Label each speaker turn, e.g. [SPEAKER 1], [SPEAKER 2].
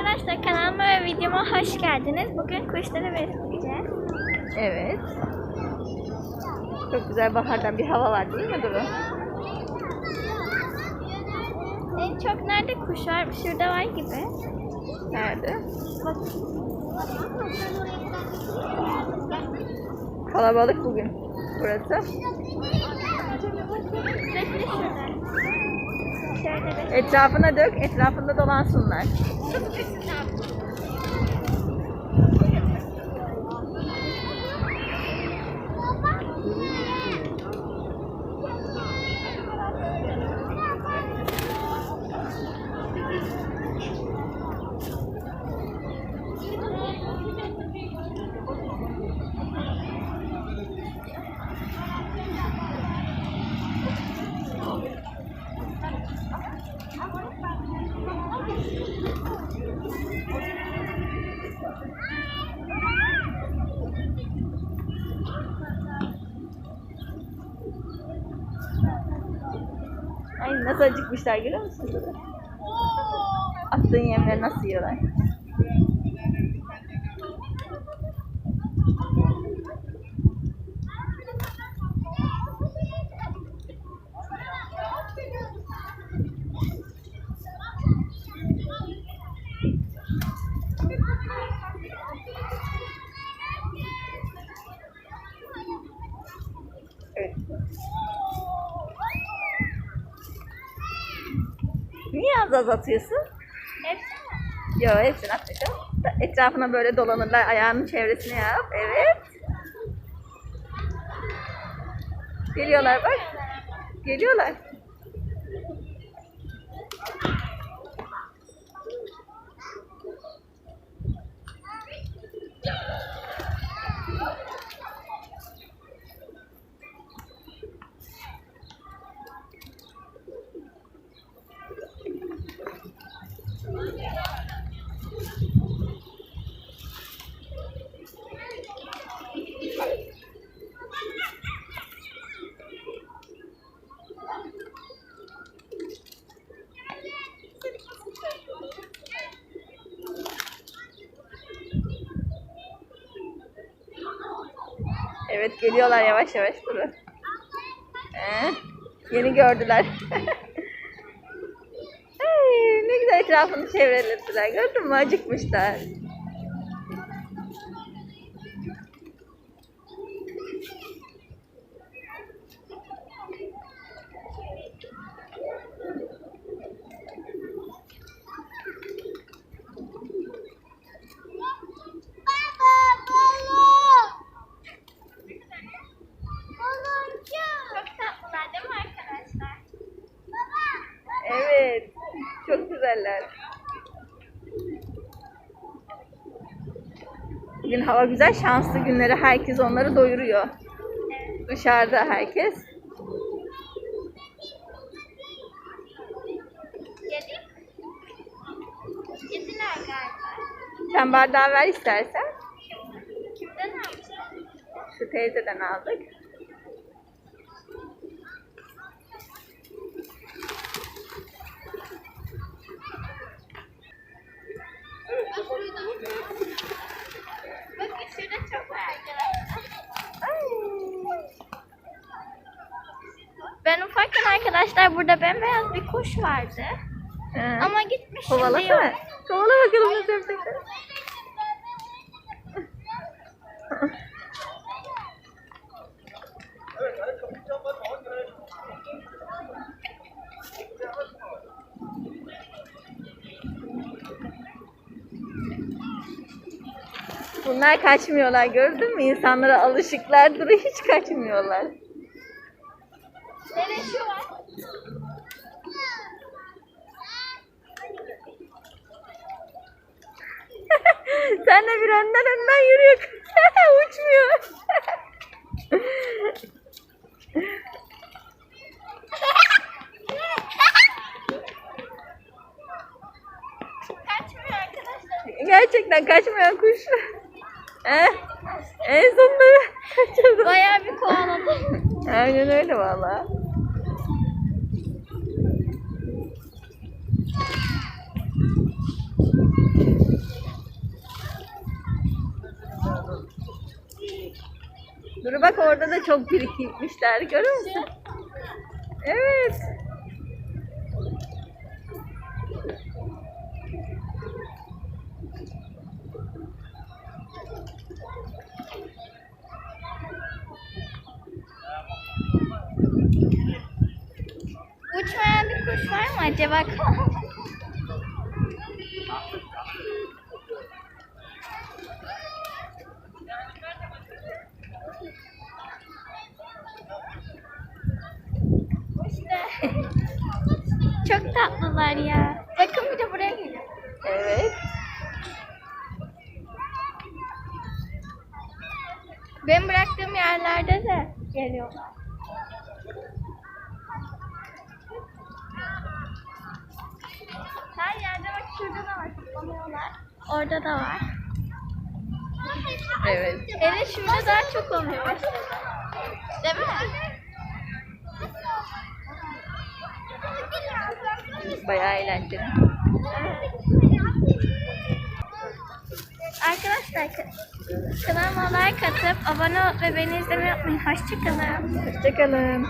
[SPEAKER 1] Arkadaşlar kanalıma ve videoma hoş geldiniz. Bugün kuşları besleyeceğiz.
[SPEAKER 2] Evet. Çok güzel bahardan bir hava var değil mi Duru?
[SPEAKER 1] En çok nerede kuş var? Şurada var gibi.
[SPEAKER 2] Nerede?
[SPEAKER 1] Bak.
[SPEAKER 2] Kalabalık bugün burası. Etrafına dök, etrafında dolansınlar. Nasıl acıkmışlar görüyor musun Duru? Attığın yemleri nasıl yiyorlar? Evet. Az az atıyorsun?
[SPEAKER 1] Hepsi
[SPEAKER 2] Yok hepsini atmayacağım. Etrafına böyle dolanırlar. Ayağının çevresine yap. Evet. Geliyorlar bak. Geliyorlar. Evet geliyorlar yavaş yavaş durun. Ee, yeni gördüler. Ne güzel etrafını çevrelediler. Gördün mü? Acıkmışlar.
[SPEAKER 1] Çok tatlılar değil mi arkadaşlar?
[SPEAKER 2] Evet. Çok güzeller. Bugün hava güzel. Şanslı günleri herkes onları doyuruyor. Dışarıda herkes.
[SPEAKER 1] Yedik. Yediler galiba.
[SPEAKER 2] Sen bardağı ver istersen.
[SPEAKER 1] Kimden almışlar?
[SPEAKER 2] Şu teyzeden aldık.
[SPEAKER 1] Bakın şurada çok var arkadaşlar. Ben ufakken arkadaşlar burada bembeyaz bir kuş vardı.
[SPEAKER 2] Hı.
[SPEAKER 1] Ama gitmiş şimdi yok.
[SPEAKER 2] Kovala bakalım nasıl yapacaklar. Bunlar kaçmıyorlar gördün mü? İnsanlara alışıklardır hiç kaçmıyorlar.
[SPEAKER 1] Nereye şu var?
[SPEAKER 2] Sen de bir önden önden yürüyor. Uçmuyor. Gerçekten kaçmayan kuş. Eh, en sonunda kaçırdım.
[SPEAKER 1] Bayağı bir kovaladı.
[SPEAKER 2] Aynen öyle valla. Orada da çok birikmişler. Görüyor musun? Evet.
[SPEAKER 1] Uçmayan bir kuş var mı acaba? İşte. Çok tatlılar ya. Bakın bir de buraya geliyor.
[SPEAKER 2] Evet.
[SPEAKER 1] Benim bıraktığım yerlerde de geliyorlar. Her yerde bak şurada da var. Toplanıyorlar. Orada da var.
[SPEAKER 2] Evet.
[SPEAKER 1] Hele şurada daha çok oluyor. Değil mi?
[SPEAKER 2] Bayağı eğlenceli.
[SPEAKER 1] Arkadaşlar kanalıma like atıp abone ol ve beni izlemeyi unutmayın. Hoşçakalın.
[SPEAKER 2] Hoşçakalın.